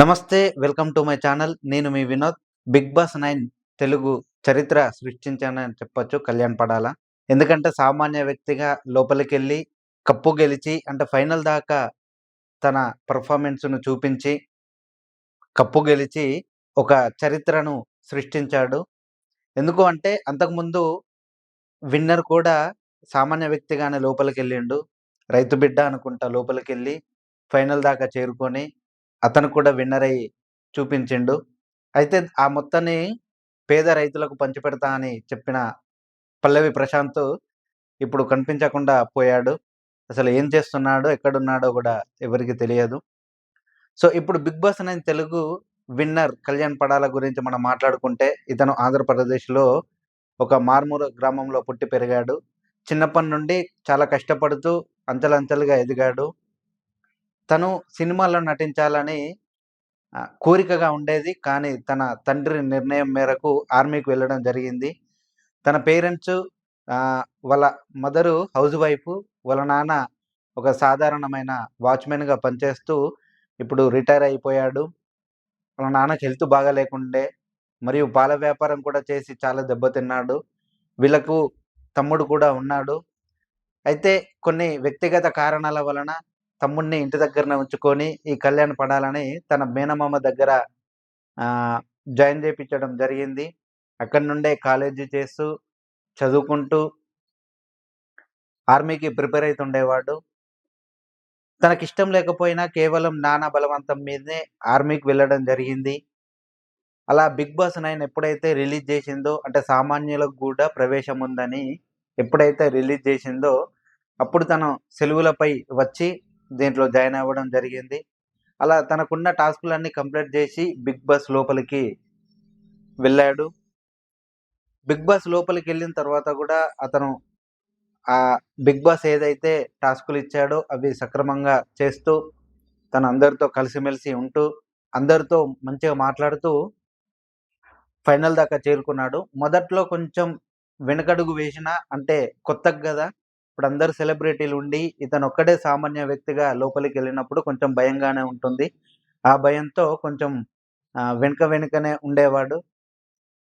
నమస్తే welcome to my channel. నేను మీ Vinod. Bigg Boss nine Telugu చరిత్ర సృష్టించానని చెప్పొచ్చు కళ్యాణ్ పడాల. ఎందుకంటే సామాన్య వ్యక్తిగా లోపలికి వెళ్ళి కప్పు గెలిచి అంటే ఫైనల్ దాకా తన పర్ఫార్మెన్స్ను చూపించి కప్పు గెలిచి ఒక చరిత్రను సృష్టించాడు. ఎందుకు అంటే అంతకుముందు విన్నర్ కూడా సామాన్య వ్యక్తిగానే లోపలికి వెళ్ళిండు రైతు బిడ్డ అనుకుంటా లోపలికి వెళ్ళి ఫైనల్ దాకా చేరుకొని అతను కూడా విన్నర్ అయ్యి చూపించిండు. అయితే ఆ మొత్తాన్ని పేద రైతులకు పంచిపెడతా అని చెప్పిన పల్లవి ప్రశాంత్ ఇప్పుడు కనిపించకుండా పోయాడు. అసలు ఏం చేస్తున్నాడో ఎక్కడున్నాడో కూడా ఎవరికి తెలియదు. సో ఇప్పుడు బిగ్ బాస్ అనే తెలుగు విన్నర్ కళ్యాణ్ పడాల గురించి మనం మాట్లాడుకుంటే ఇతను ఆంధ్రప్రదేశ్లో ఒక మార్మూర గ్రామంలో పుట్టి పెరిగాడు. చిన్నప్పటి నుండి చాలా కష్టపడుతూ అంచెలంచెలుగా ఎదిగాడు. తను సినిమాల్లో నటించాలని కోరికగా ఉండేది. కానీ తన తండ్రి నిర్ణయం మేరకు ఆర్మీకి వెళ్ళడం జరిగింది. తన పేరెంట్స్ వాళ్ళ మదరు హౌస్ వైఫ్ వాళ్ళ నాన్న ఒక సాధారణమైన వాచ్మెన్గా పనిచేస్తూ ఇప్పుడు రిటైర్ అయిపోయాడు. వాళ్ళ నాన్నకి హెల్త్ బాగా లేకుండే మరియు పాల వ్యాపారం కూడా చేసి చాలా దెబ్బతిన్నాడు. వీళ్ళకు తమ్ముడు కూడా ఉన్నాడు. అయితే కొన్ని వ్యక్తిగత కారణాల వలన తమ్ముడిని ఇంటి దగ్గరనే ఉంచుకొని ఈ కళ్యాణ్ పడాలని తన మేనమామ దగ్గర ఆ, జాయిన్ చేయించడం జరిగింది. అక్కడి నుండే కాలేజీ చేస్తూ చదువుకుంటూ ఆర్మీకి ప్రిపేర్ అవుతుండేవాడు తనకి ఇష్టం లేకపోయినా కేవలం నానా బలవంతం మీదనే ఆర్మీకి వెళ్ళడం జరిగింది. అలా బిగ్ బాస్ నైన్ ఎప్పుడైతే రిలీజ్ చేసిందో అంటే సామాన్యులకు కూడా ప్రవేశం ఉందని ఎప్పుడైతే రిలీజ్ చేసిందో అప్పుడు తను సెలవులపై వచ్చి దీంట్లో జాయిన్ అవ్వడం జరిగింది. అలా తనకున్న టాస్కులన్నీ కంప్లీట్ చేసి బిగ్ బాస్ లోపలికి వెళ్ళాడు. బిగ్ బాస్ లోపలికి వెళ్ళిన తర్వాత కూడా అతను ఆ బిగ్ బాస్ ఏదైతే టాస్కులు ఇచ్చాడో అవి సక్రమంగా చేస్తూ తను అందరితో కలిసిమెలిసి ఉంటూ అందరితో మంచిగా మాట్లాడుతూ ఫైనల్ దాకా చేరుకున్నాడు. మొదట్లో కొంచెం వెనకడుగు వేసిన అంటే కొత్తగా కదా ఇప్పుడు అందరు సెలబ్రిటీలు ఉండి ఇతను ఒక్కడే సామాన్య వ్యక్తిగా లోపలికి వెళ్ళినప్పుడు కొంచెం భయంగానే ఉంటుంది. ఆ భయంతో కొంచెం వెనుక వెనుకనే ఉండేవాడు.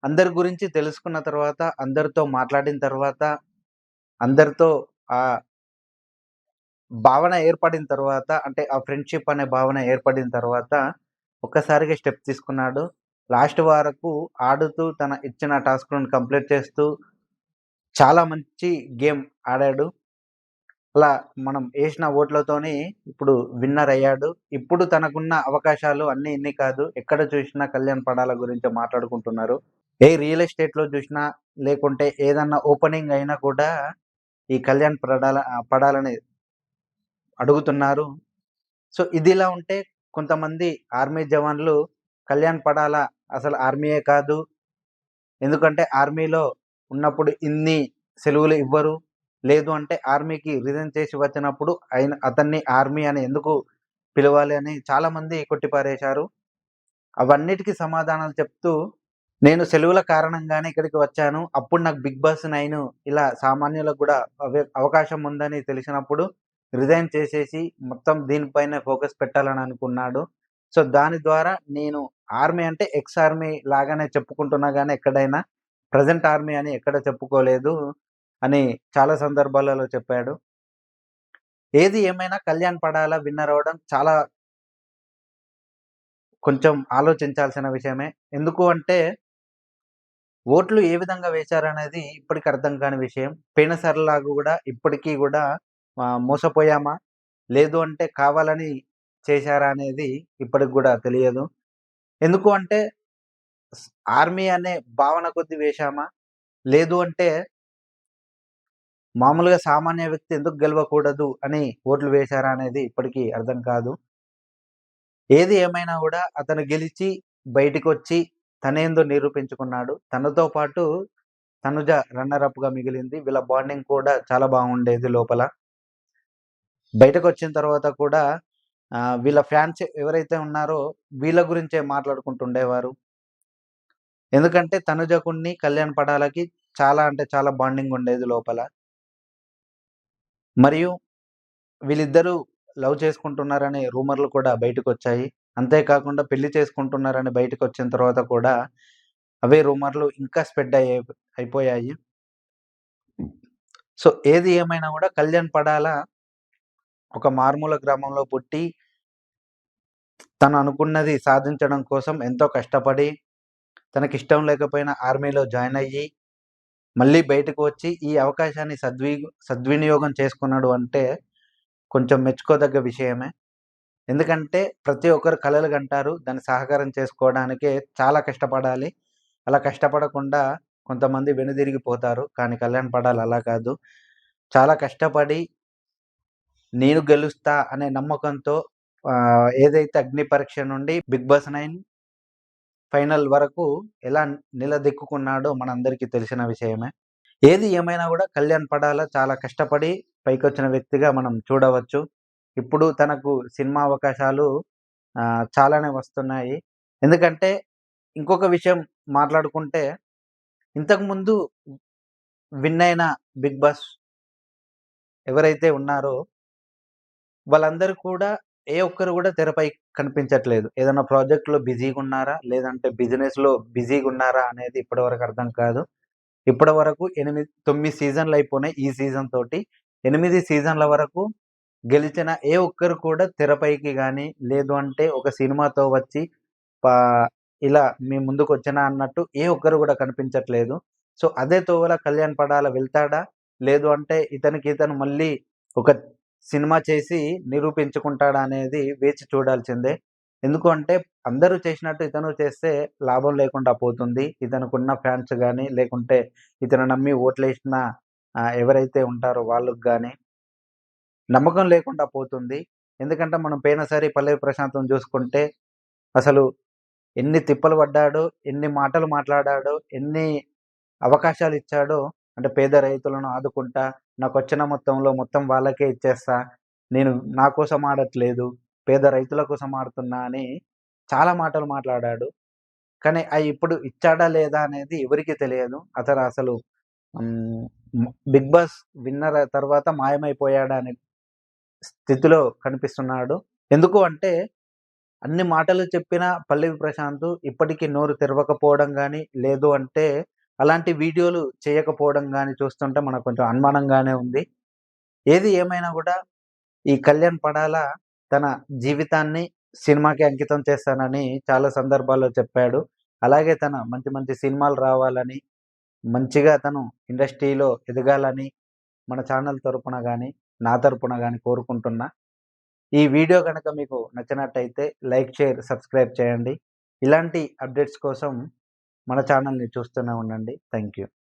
అందరి గురించి తెలుసుకున్న తర్వాత అందరితో మాట్లాడిన తర్వాత అందరితో ఆ భావన ఏర్పడిన తర్వాత అంటే ఆ ఫ్రెండ్షిప్ అనే భావన ఏర్పడిన తర్వాత ఒక్కసారిగా స్టెప్ తీసుకున్నాడు. లాస్ట్ వరకు ఆడుతూ తన ఇచ్చిన టాస్క్లను కంప్లీట్ చేస్తూ చాలా మంచి గేమ్ ఆడాడు. అలా మనం వేసిన ఓట్లతోని ఇప్పుడు విన్నర్ అయ్యాడు. ఇప్పుడు తనకున్న అవకాశాలు అన్ని ఇన్ని కాదు. ఎక్కడ చూసినా కళ్యాణ్ పడాల గురించి మాట్లాడుకుంటున్నారు. ఏ రియల్ ఎస్టేట్లో చూసినా లేకుంటే ఏదన్నా ఓపెనింగ్ అయినా కూడా ఈ కళ్యాణ్ పడాల పడాలని అడుగుతున్నారు. సో ఇది ఇలా ఉంటే కొంతమంది ఆర్మీ జవాన్లు కళ్యాణ్ పడాల అసలు ఆర్మీయే కాదు. ఎందుకంటే ఆర్మీలో ఉన్నప్పుడు ఇన్ని సెలవులు ఇవ్వరు. లేదు అంటే ఆర్మీకి రిజైన్ చేసి వచ్చినప్పుడు ఆయన అతన్ని ఆర్మీ అని ఎందుకు పిలవాలి అని చాలా మంది కొట్టిపారేశారు. అవన్నిటికీ సమాధానాలు చెప్తూ నేను సెలవుల కారణంగానే ఇక్కడికి వచ్చాను. అప్పుడు నాకు బిగ్ బాస్ నైన్ ఇలా సామాన్యులకు కూడా అవకాశం ఉందని తెలిసినప్పుడు రిజైన్ చేసేసి మొత్తం దీనిపైన ఫోకస్ పెట్టాలని అనుకున్నాడు. సో దాని ద్వారా నేను ఆర్మీ అంటే ఎక్స్ ఆర్మీ లాగానే చెప్పుకుంటున్నా కానీ ఎక్కడైనా ప్రజెంట్ ఆర్మీ అని ఎక్కడ చెప్పుకోలేదు అని చాలా సందర్భాలలో చెప్పాడు. ఏది ఏమైనా కళ్యాణ్ పడాల విన్నర్ అవడం చాలా కొంచెం ఆలోచించాల్సిన విషయమే. ఎందుకు అంటే ఓట్లు ఏ విధంగా వేశారనేది ఇప్పటికి అర్థం కాని విషయం. పోయినసారిలాగా కూడా ఇప్పటికీ కూడా మోసపోయామా? లేదు అంటే కావాలని చేశారా అనేది ఇప్పటికి కూడా తెలియదు. ఎందుకు అంటే ఆర్మీ అనే భావన కొద్ది వేశామా? లేదు అంటే మామూలుగా సామాన్య వ్యక్తి ఎందుకు గెలవకూడదు అని ఓట్లు వేశారా అనేది ఇప్పటికీ అర్థం కాదు. ఏది ఏమైనా కూడా అతను గెలిచి బయటికి వచ్చి తనేందో నిరూపించుకున్నాడు. తనతో పాటు తనుజ రన్నర్ అప్గా మిగిలింది. వీళ్ళ బాండింగ్ కూడా చాలా బాగుండేది లోపల. బయటకు వచ్చిన తర్వాత కూడా వీళ్ళ ఫ్యాన్స్ ఎవరైతే ఉన్నారో వీళ్ళ గురించే మాట్లాడుకుంటుండేవారు. ఎందుకంటే తనుజకుణ్ణి కళ్యాణ్ పడాలకి చాలా అంటే చాలా బాండింగ్ ఉండేది లోపల మరియు వీళ్ళిద్దరూ లవ్ చేసుకుంటున్నారనే రూమర్లు కూడా బయటకు వచ్చాయి అంతేకాకుండా పెళ్ళి చేసుకుంటున్నారని బయటకొచ్చిన తర్వాత కూడా అవే రూమర్‌లు ఇంకా స్ప్రెడ్ అయ్యే అయిపోయాయి. సో, ఏది ఏమైనా కూడా కళ్యాణ్ పడాల ఒక మారుమూల గ్రామంలో పుట్టి తను అనుకున్నది సాధించడం కోసం ఎంతో కష్టపడి, తనకిష్టం లేకపోయినా ఆర్మీలో జాయిన్ అయ్యి, మళ్ళీ బయటకు వచ్చి ఈ అవకాశాన్ని సద్వి సద్వినియోగం చేసుకున్నాడు అంటే కొంచెం మెచ్చుకోదగ్గ విషయమే. ఎందుకంటే ప్రతి ఒక్కరు కలలు కంటారు. దాన్ని సహకారం చేసుకోవడానికే చాలా కష్టపడాలి. అలా కష్టపడకుండా కొంతమంది వెనుదిరిగిపోతారు. కానీ కళ్యాణ్ పడాలి అలా కాదు. చాలా కష్టపడి నేను గెలుస్తా అనే నమ్మకంతో ఏదైతే అగ్ని పరీక్ష నుండి 'బిగ్ బాస్ నైన్ ఫైనల్ వరకు ఎలా నిలదొక్కుకున్నాడో మనందరికీ తెలిసిన విషయమే. ఏది ఏమైనా కూడా కళ్యాణ్ పడాల చాలా కష్టపడి పైకొచ్చిన వ్యక్తిగా మనం చూడవచ్చు. ఇప్పుడు తనకు సినిమా అవకాశాలు చాలానే వస్తున్నాయి. ఎందుకంటే ఇంకొక విషయం మాట్లాడుకుంటే ఇంతకుముందు విన్ అయిన 'బిగ్ బాస్' ఎవరైతే ఉన్నారో వాళ్ళందరూ కూడా ఏ ఒక్కరు కూడా తెరపై కనిపించట్లేదు. ఏదైనా ప్రాజెక్ట్‌లో బిజీగున్నారా? లేదంటే బిజినెస్‌లో బిజీగున్నారా? అనేది ఇప్పటివరకు అర్థం కాదు. ఇప్పటి వరకు ఎనిమిది తొమ్మిది సీజన్‌లు అయిపోయినాయి. ఈ సీజన్ తోటి ఎనిమిది సీజన్‌ల వరకు గెలిచిన ఏ ఒక్కరు కూడా తెరపైకి కానీ లేదు అంటే ఒక సినిమాతో వచ్చి పా ఇలా మీ ముందుకొచ్చినా అన్నట్టు ఏ ఒక్కరు కూడా కనిపించట్లేదు. సో, అదే తోవల కళ్యాణ్ పడాల వెళ్తాడా? లేదు అంటే ఇతనికి ఇతను మళ్ళీ ఒక సినిమా చేసి నిరూపించుకుంటాడా అనేది వేచి చూడాల్సిందే. ఎందుకంటే అందరూ చేసినట్టు ఇతను చేస్తే లాభం లేకుండా పోతుంది. ఇతనుకున్న ఫ్యాన్స్ కానీ లేకుంటే ఇతను నమ్మి ఓట్లేసిన ఎవరైతే ఉంటారో వాళ్ళకి కానీ నమ్మకం లేకుండా పోతుంది. ఎందుకంటే మనం పోయినసారి 'పల్లవి ప్రశాంతం చూసుకుంటే అసలు ఎన్ని తిప్పలు పడ్డాడో, ఎన్ని మాటలు మాట్లాడాడో, ఎన్ని అవకాశాలు ఇచ్చాడో అంటే పేద రైతులను ఆదుకుంటా, నాకు వచ్చిన మొత్తంలో మొత్తం వాళ్ళకే ఇచ్చేస్తా. నేను నా కోసం ఆడట్లేదు. పేద రైతుల కోసం ఆడుతున్నా అని చాలా మాటలు మాట్లాడాడు. కానీ అవి ఇప్పుడు ఇచ్చాడా లేదా అనేది ఎవరికి తెలియదు. అతను అసలు 'బిగ్ బాస్' విన్నర్ తర్వాత మాయమైపోయాడా అనే స్థితిలో కనిపిస్తున్నాడు. ఎందుకు అంటే అన్ని మాటలు చెప్పిన 'పల్లవి ప్రశాంత్' ఇప్పటికీ నోరు తెరవకపోవడం కానీ లేదు అంటే అలాంటి వీడియోలు చేయకపోవడం గాని చూస్తుంటే మనకు కొంచెం అనుమానంగానే ఉంది. ఏది ఏమైనా కూడా ఈ కళ్యాణ్ పడాల తన జీవితాన్ని సినిమాకి అంకితం చేస్తానని చాలా సందర్భాల్లో చెప్పాడు. అలాగే తన మంచి మంచి సినిమాలు రావాలని, మంచిగా తను ఇండస్ట్రీలో ఎదగాలని మన ఛానల్ తరపున కానీ నా తరపున కానీ కోరుకుంటున్నా. ఈ వీడియో కనుక మీకు నచ్చినట్టయితే లైక్, షేర్, సబ్స్క్రైబ్ చేయండి. ఇలాంటి అప్డేట్స్ కోసం మన ఛానల్‌ని చూస్తూనే ఉండండి. Thank you.